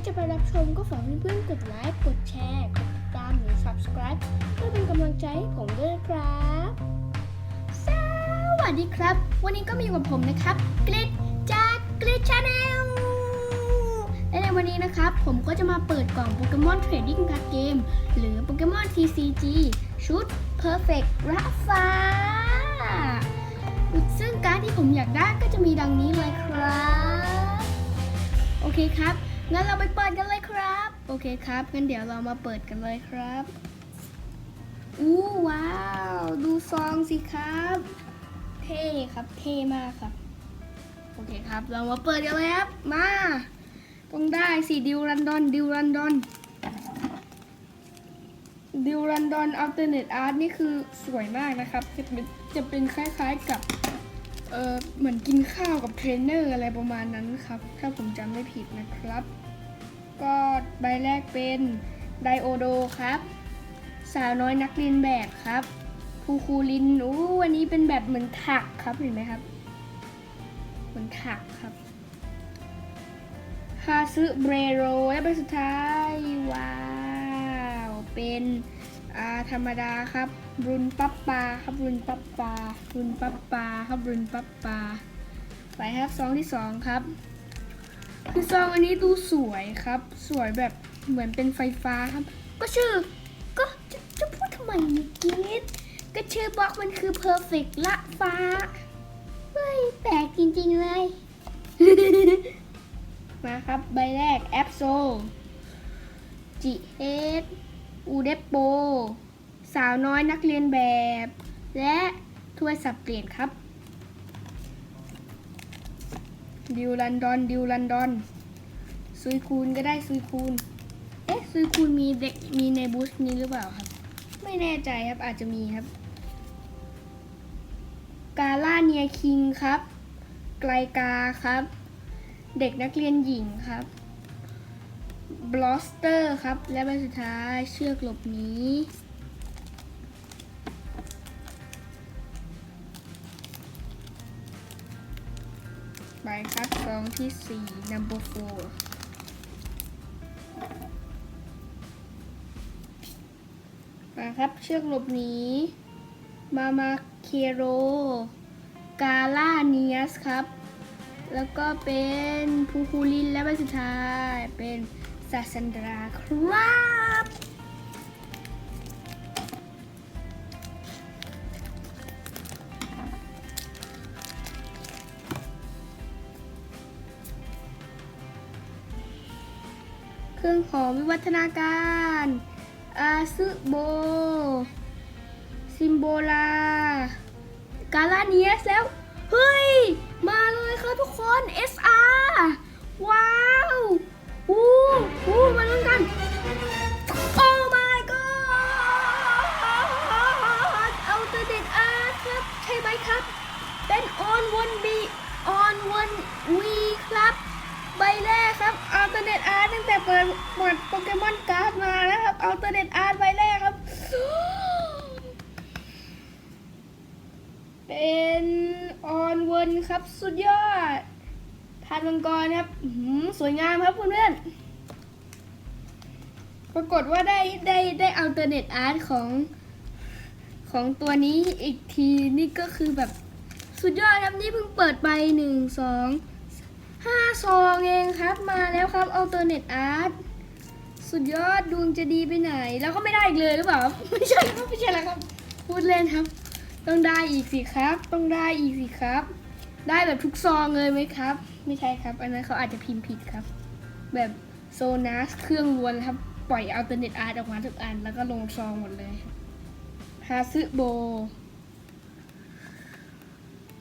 ที่จะไปรับชมก็ฝากเพื่อนๆกดไลค์ กดแชร์ กดติดตามหรือ subscribe เพื่อเป็นกำลังใจให้ผมด้วยนะครับ สวัสดีครับ วันนี้ก็มีกับผมนะครับกริดจากกริดชาแนลและในวันนี้นะครับ ผมก็จะมาเปิดกล่องโปเกมอนเทรดดิ้งการ์ดเกมหรือโปเกมอน TCG ชุด Perfect ระฟ้า ซึ่งการ์ดที่ผมอยากได้ก็จะมีดังนี้เลยครับ โอเคครับ งั้นเราไปเปิดกันเลยครับ โอเคครับงั้นเดี๋ยวเรามาเปิดกันเลยครับอู้ว้าว ดูซองสิครับ เท่ครับเท่มากครับ โอเคครับ เรามาเปิดกันเลยครับ มาต้องได้สิดิวรันดอนดิวรันดอนดิวรันดอนอัลเทอร์เนทอาร์ตนี่คือสวยมากนะครับ จะเป็นจะเป็นคล้ายๆกับเออเหมือนกินข้าวกับเทรนเนอร์อะไรประมาณนั้นครับ ถ้าผมจำไม่ผิดนะครับ ก็ใบแรกเป็นไดโอโดครับ สาวน้อยนักเรียนแบบครับภูคูลินอู้วันนี้เป็นแบบเหมือนถักครับเห็นไหมครับเหมือนถักครับฮาซึเบรโรและใบสุดท้ายว้าวเป็นอาธรรมดาครับ รุนปั๊บปาครับรุนปั๊บปารุนปั๊บปาครับรุนปั๊บปาไปครับซองที่สองครับ คือซองอันนี้ดูสวยครับ สวยแบบเหมือนเป็นไฟฟ้าครับ ก็ชื่อ ก็จะจะพูดทำไมเนี่กิดก็ชื่อบล็อกมันคือ perfect ละฟ้า เฮ้ย แปลกจริงๆเลย มาครับใบแรกแอปโซจิเอสอูเดปโป สาวน้อยนักเรียนแบบ และถ้วยสับเปลี่ยนครับ ดิวลันดอนดิวลันดอนซุยคูณก็ได้ซุยคูณเอ๊ะซุยคูณมีเด็กมีในบูสนี้หรือเปล่าครับ ไม่แน่ใจครับอาจจะมีครับ กาล่าเนียคิงครับ ไกลกาครับ เด็กนักเรียนหญิงครับบลอสเตอร์ครับ และใบสุดท้ายเชือกหลบหนี ใบครับซองที่สี่ number four มาครับเชือกหลบหนี มามาเคโร กาล่าเนียสครับ แล้วก็เป็นภูคูลินและใบสุดท้าย เป็นซาซันดราครับ เครื่องหอมวิวัฒนาการอาซึโบ ซิมโบลา กาลาเนียสแล้ว เฮ้ย มาเลยครับทุกคน SR ว้าว อู้อู้มาลุ้นกัน อัลเทอร์เนทอาร์ตตั้งแต่เปิดเปิดโปเกมอนการ์ดมานะครับอัลเทอร์เนทอาร์ตใบแรกครับ เป็นออนเวินครับสุดยอดทานมังกรครับหือสวยงามครับเพื่อนๆปรากฏว่าได้ได้ได้อัลเทอร์เนทอาร์ตของของตัวนี้อีกทีนี่ก็คือแบบสุดยอดครับนี่เพิ่งเปิดไปหนึ่งสอง ห้าซองเองครับมาแล้วครับ alternate art สุดยอดดวงจะดีไปไหน แล้วก็ไม่ได้อีกเลยหรือเปล่า ไม่ใช่ครับไม่ใช่แล้วครับ พูดเล่นครับ ต้องได้อีกสิครับ ต้องได้อีกสิครับ ได้แบบทุกซองเลยไหมครับ ไม่ใช่ครับ อันนั้นเขาอาจจะพิมพ์ผิดครับ แบบโซนัสเครื่องล้วนครับ ปล่อย alternate art ออกมาทุกอัน แล้วก็ลงซองหมดเลยฮาซึโบ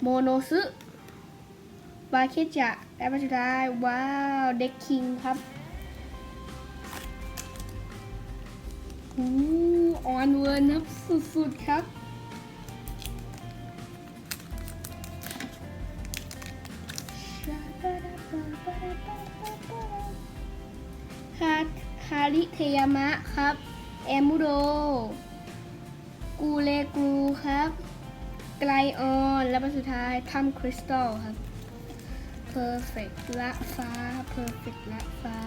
โมโนซึ บาเคจะและปัจจุบันว้าว เด็กคิงครับหูออนเวิร์นับสุดๆครับฮาฮาริเทยามะครับเอมูโด กูเลกูครับ ไกลออน และปัจสุดท้ายทัมคริสตัลครับ perfect ละฟ้า perfect ละฟ้า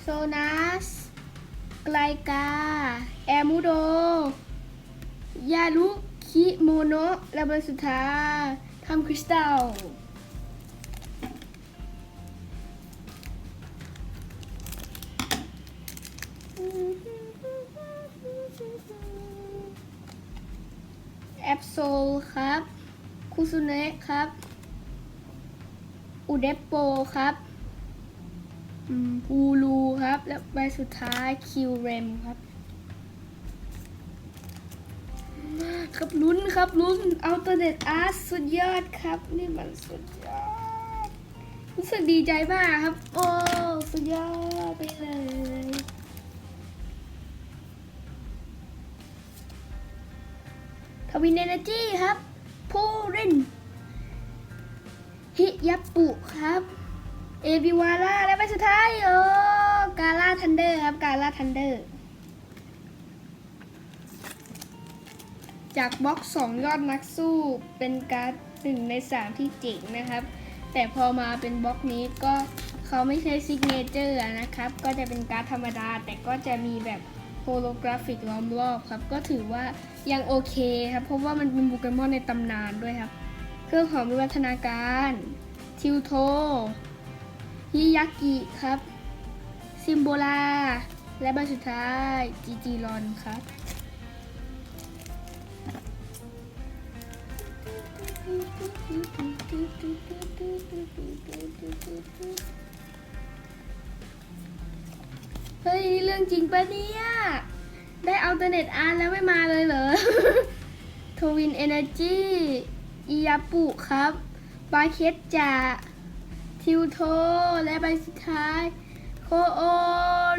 โซนัส ไกลกา แอมูโด ยาลุคิโมโนและเบิดสุดท้ายทำคริสตัล อปโซลครับคุซุเนะครับ อุเดปโปครับอืมฮูลูครับ และใบสุดท้ายคิวเรมครับ ครับลุ้นครับลุ้นอัลเทอร์เนทอาร์สุดยอดครับ นี่มันสุดยอด รู้สึกดีใจมากครับ โอ้ สุดยอดไปเลย วินเอเนจีครับพูรินฮิยัปปุครับ เอบิวาร่าและไปสุดท้ายโอ้กาล่าทันเดอร์ครับ กาล่าทันเดอร์ จากบล็อกสองยอดนักสู้เป็นการ์ดหนึ่งในสามที่เจ๋งนะครับ แต่พอมาเป็นบล็อกนี้ก็เขาไม่ใช่ซิกเนเจอร์นะครับ ก็จะเป็นการ์ดธรรมดา แต่ก็จะมีแบบ โฮโลกราฟิกล้อมรอบครับ ก็ถือว่ายังโอเคครับ เพราะว่ามันเป็นโปเกมอนในตำนานด้วยครับ เครื่องของวิวัฒนาการ ทิวโทฮิยากิครับ ซิมโบลา และใบสุดท้ายจีจีรอนครับ เฮ้ยเรื่องจริงปะเนี่ย ได้อัลเทอร์เนทอาร์แล้วไม่มาเลยเหรอทวินเอเนจีอียาปุครับบาเคสจาทิวโท และใบสุดท้าย โคโอ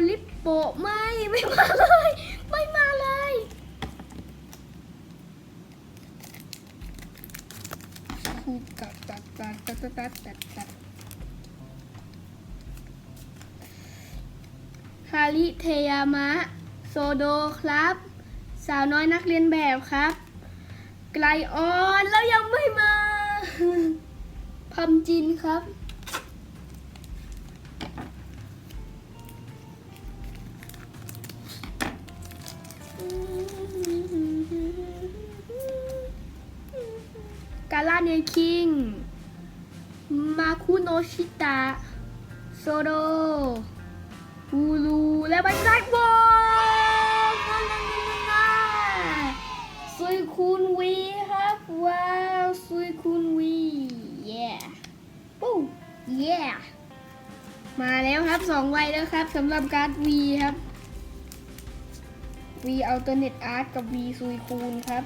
ลิปโปไม่ไม่มาเลย ไม่มาเลยคูกัดตัดตัดตัดตัดตัดตัด ตัดฮาริเทยามะ โซโดครับ สาวน้อยนักเรียนแบบครับ ไกลออนแล้วยังไม่มาพัมจินครับ กาลาเนคิง มาคุโนชิตะ โซโด ลูและใบไม้บอลซุยคูนวีครับว้าวซุยคูนวีเย้ปู้เย้มาแล้วครับสองใบแล้วครับสำหรับการ์ด V ครับ V Alternate Art กับ V ซุยคูนครับ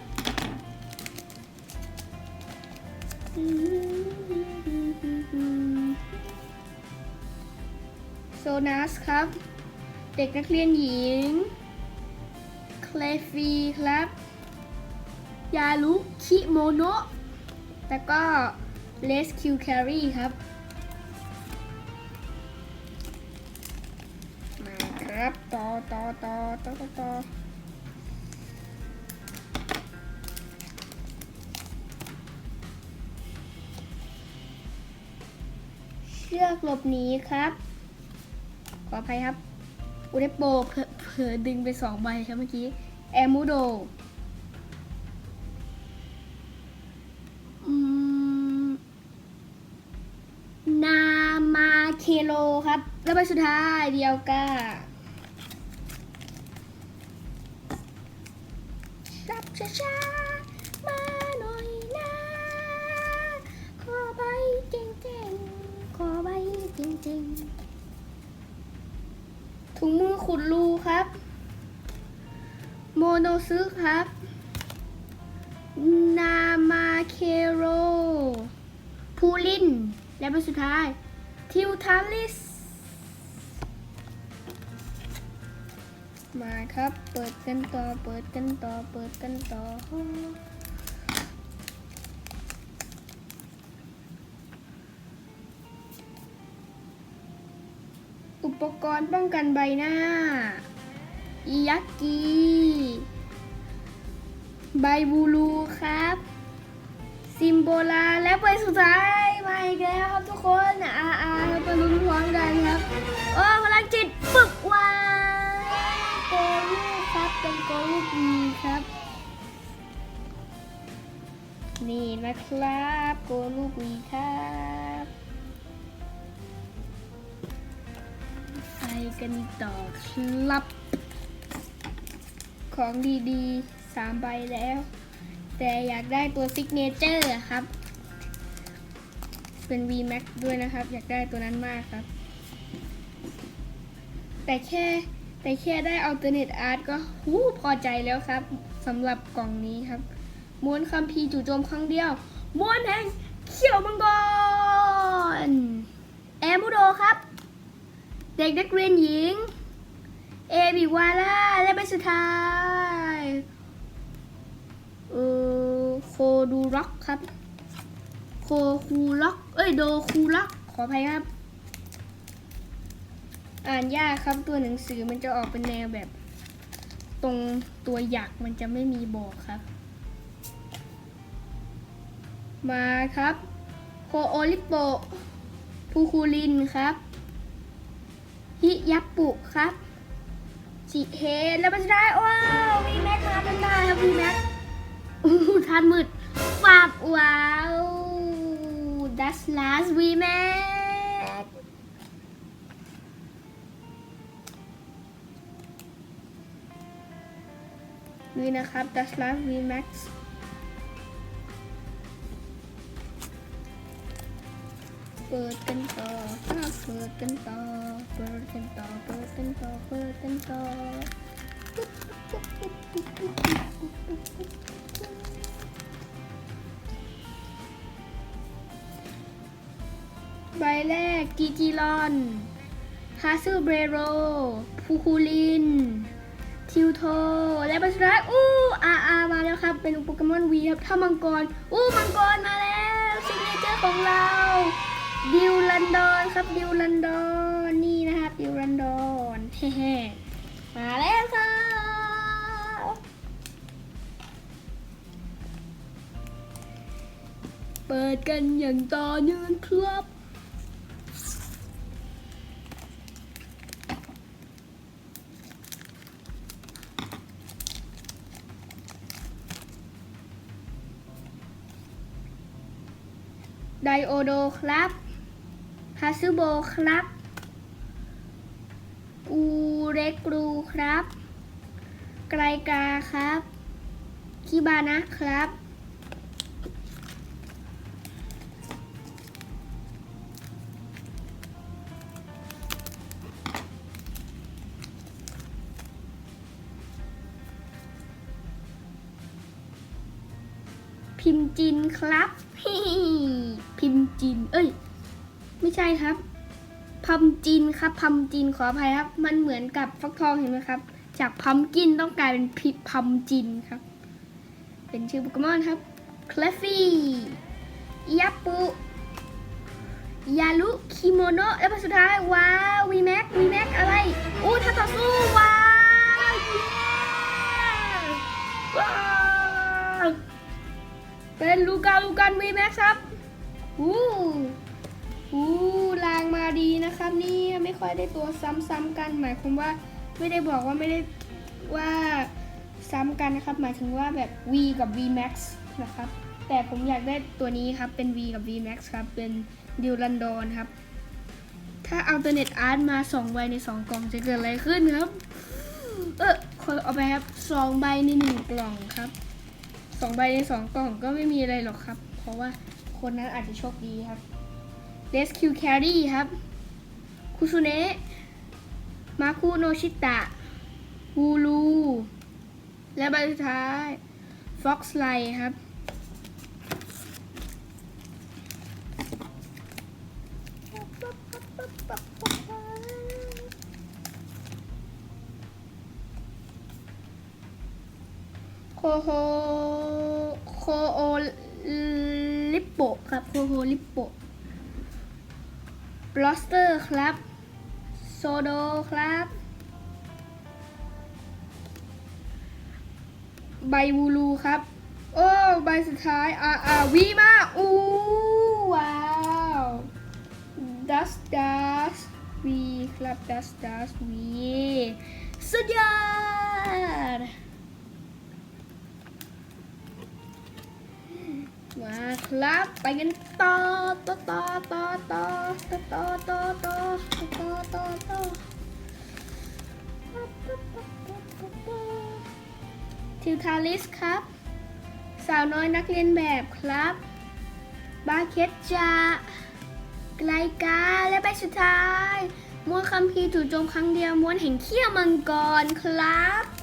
โซนัสครับ เด็กนักเรียนหญิง เคลฟีครับ ยารุคิโมโนะแล้วก็เลสคิวแครีครับ มาครับ ต่อต่อต่อต่อต่อต่อเชือกหลบหนีครับ ขออภัยครับ อุเดโปเผลอเผลอดึงไปสองใบครับเมื่อกี้ แอมูโดนามาเคโลครับ แล้วใบสุดท้ายเดียวก้ารับช้า ขุดรูครับ โมโนซึครับ นามาเคโรพูลิน และใบสุดท้าย ทิวทาลิส มาครับ เปิดกันต่อ เปิดกันต่อ เปิดกันต่อ ปกรณ์ป้องกันใบหน้าอิยักกีใบบูลูครับ ซิมโบลาและใบสุดท้ายมาอีกแล้วครับทุกคนอาอาเราไปลุ้นพร้อมกันครับโอ้พลังจิตฝึกวางโกลูครับเป็นโกลูกดีครับ นี่นะครับโกลูกีครับ กันต่อครับ ของดีๆสามใบแล้ว แต่อยากได้ตัวซิกเนเจอร์ครับ เป็น VMAX ด้วยนะครับ อยากได้ตัวนั้นมากครับ แต่แค่แต่แค่ได้ Alternate Art ก็หูพอใจแล้วครับสำหรับกล่องนี้ครับม้วนคัมภีจู่โจมครั้งเดียวม้วนแห่งเขียวมังกรแอมูโดครับ เด็กนักเรียนหญิง เอบิวาร่าและใบสุดท้ายเออโคดูร็อกครับ โคคูล็อก เอ้ยโดคูล็อก ขออภัยครับ อ่านยากครับตัวหนังสือมันจะออกเป็นแนวแบบ ตรงตัวหยักมันจะไม่มีบอกครับ มาครับ โคโอริโปพูคูลินครับ ฮิยัปปุครับจิเฮดแล้วมันจะได้ว้าววีแม็กมาเป็นได้ครับวีแม็กอู้หูทันมืดฟาบว้าวดัสลาสวีแม็กนี่นะครับดัสลาสวีแม็กเปิดกันต่ออะเปิดกันต่อเปิดกันต่อเปิดกันต่อเปิดกันต่อใบแรกกีจีลอนฮาซูเบโรพูคูลิน ทิวโท และบัสรักอู้อาอามาแล้วครับ เป็นโปเกมอนวีครับ ถ้ามังกร อู้มังกรมาแล้วซิกเนเจอร์ของเรา ดิวลันดอนครับดิวลันดอนนี่นะครับดิวลันดอนเฮ้มาแล้วครับเปิดกันอย่างต่อเนื่องครับไดโอโดครับ ฮาซึโบครับ กูเรกรูครับ ไกรกาครับ คิบานะครับ ครับพัมจินขออภัยครับ มันเหมือนกับฟักทองเห็นไหมครับ จากพัมกินต้องกลายเป็นพิพัมจินครับ เป็นชื่อโปเกมอนครับคลฟฟี่ยัปปุยาลุคิโมโนะและสุดท้าย ว้าววีแม็กวีแม็กอะไรอู้ถ้าต่อสู้ว้าวเย้ว้าวเป็นลูกาลูกันวีแม็กครับอู้ อู้ลางมาดีนะครับนี่ไม่ค่อยได้ตัวซ้ำๆกันหมายความว่าไม่ได้บอกว่าไม่ได้ว่าซ้ำกันนะครับ หมายถึงว่าแบบ V กับ V Max นะครับ แต่ผมอยากได้ตัวนี้ครับ เป็น V กับ V Max ครับ เป็นดิวลันดอนครับ ถ้าเอาตัวเน็ตอาร์ตมา2ใบใน 2 กล่องจะเกิดอะไรขึ้นครับ เออขอเอาไปครับ2ใบใน 1 กล่องครับ 2 ใบใน 2 กล่องก็ไม่มีอะไรหรอกครับ เพราะว่าคนนั้นอาจจะโชคดีครับ Rescue Carry ครับคุซุเนะมาคุโนชิตะวูลูและใบสุดท้าย Fox l i ครับ โคโฮโคโอลิปโป ครับ โคโฮลิปโป บลอสเตอร์ครับ โซโดครับใบวูลูครับ โอ้ใบสุดท้าย อ่าอ่าวีมาอู้ว้าวดัสดัสวีครับดัสดัสวีสุดยอด มาครับ ไปกันต่อต่อต่อต่อต่อต่อต่อต่อต่อต่อต่อต่อทิวทาลิสครับ สาวน้อยนักเรียนแบบครับ บาเคตจาไกลกาและใบสุดท้ายม้วนคัมภีร์จู่โจมครั้งเดียวม้วนแห่งเขี้ยวมังกรครับ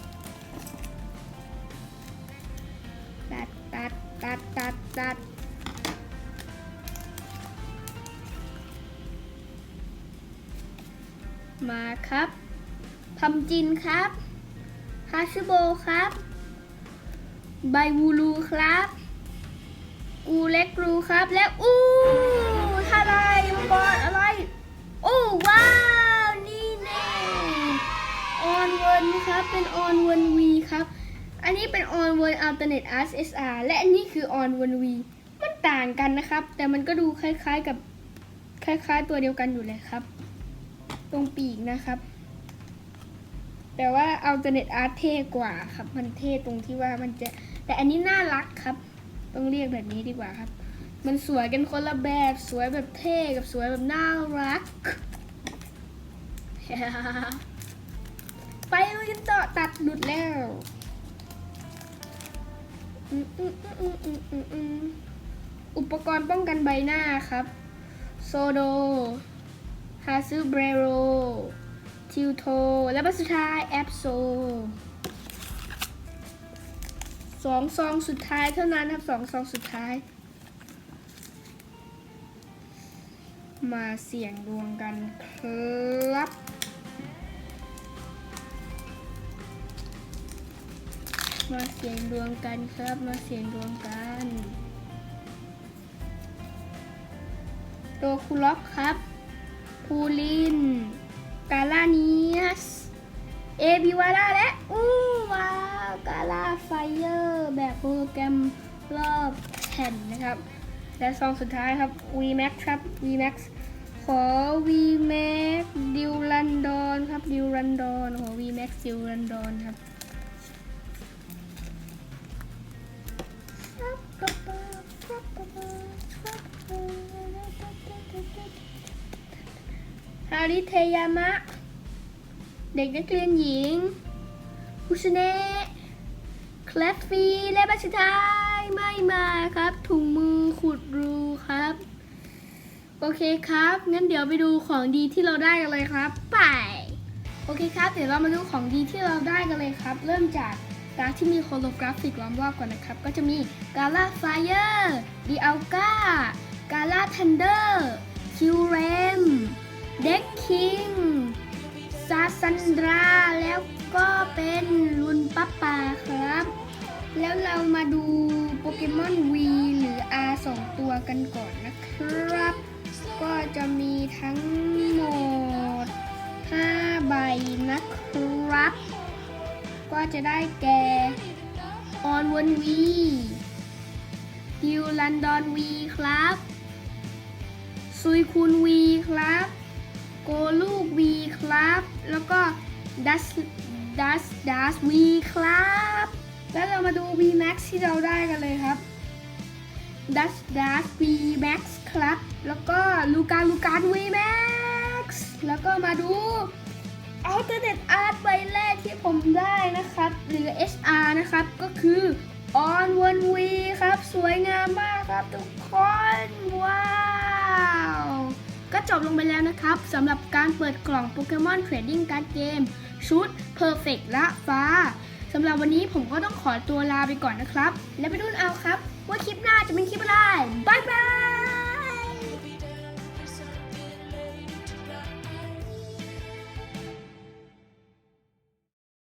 ครับ พัมจินครับฮาชิโบครับ ไบวูลูครับกูเล็กรูครับ และอู้ท่าอะไรมังกรอะไรโอ้ว้าว นี่แน่ออนเวิร์นครับ เป็นออนเวิร์นวีครับ อันนี้เป็น on one alternate art SR และอันนี้คือ on one V มันต่างกันนะครับ แต่มันก็ดูคล้ายๆกับคล้ายๆตัวเดียวกันอยู่เลยครับ ตรงปีกนะครับ แต่ว่า alternate art เท่กว่าครับ มันเท่ตรงที่ว่ามันจะ แต่อันนี้น่ารักครับ ต้องเรียกแบบนี้ดีกว่าครับ มันสวยกันคนละแบบสวยแบบเท่กับสวยแบบน่ารัก ไปกันต่อตัดหลุดแล้วอุปกรณ์ป้องกันใบหน้าครับ โซโด ฮาซูเบรโรทิวโท และบัสุดท้ายแอปโซสองซองสุดท้ายเท่านั้นครับสองซองสุดท้าย มาเสี่ยงดวงกันครับ มาเสียงดวงกันครับ มาเสียงดวงกันโตคุล็อกครับ พูลิน กาลาเนียส เอบิวาร่าและอู้ว้ากาลาไฟเออร์แบบโปรแกรมรอบแผ่นนะครับ และซองสุดท้ายครับ VMAX ครับ VMAX ขอ VMAX ดิวรันดอนครับดิวรันดอนขอ VMAX ดิวรันดอนครับ ฮาริเทยามะ เด็กนักเรียนหญิงคุชเนะคลฟฟีและบัชทายไม่มาครับ ถุงมือขุดรูครับ โอเคครับ งั้นเดี๋ยวไปดูของดีที่เราได้กันเลยครับ ไป โอเคครับ เดี๋ยวเรามาดูของดีที่เราได้กันเลยครับ เริ่มจากการที่มีโฮโลกราฟิกล้อมรอบก่อนนะครับ ก็จะมีกา l าไฟเออร์ดีอัลกากา l าทันเดอร์คิวเรม เด็กคิงซาซันดรา แล้วก็เป็นลุนปัปปาครับ แล้วเรามาดูโปเกมอน V หรือ R สองตัวกันก่อนนะครับ ก็จะมีทั้งหมด 5 ใบนะครับ ก็จะได้แก่ออนวนวีดิวลันดอนวีครับซุยคูนวีครับ โกลูกวีครับ แล้วก็ดัสดัสดัสวีครับ แล้วเรามาดู V Max ที่เราได้กันเลยครับดัสดัส V Max ครับ แล้วก็ลูกาลูกา V Max แล้วก็มาดู Alternate Art ใบแรกที่ผมได้นะครับ หรือ SR นะครับ ก็คือ On One V ครับ สวยงามมากครับทุกคน ว้าว ก็จบลงไปแล้วนะครับสำหรับการเปิดกล่องโปเกมอนเทรดดิ้งการ์ดเกมชุด Perfect ละฟ้าสำหรับวันนี้ผมก็ต้องขอตัวลาไปก่อนนะครับ แล้วไปดูเอาครับ ว่าคลิปหน้าจะเป็นคลิปอะไรบายบาย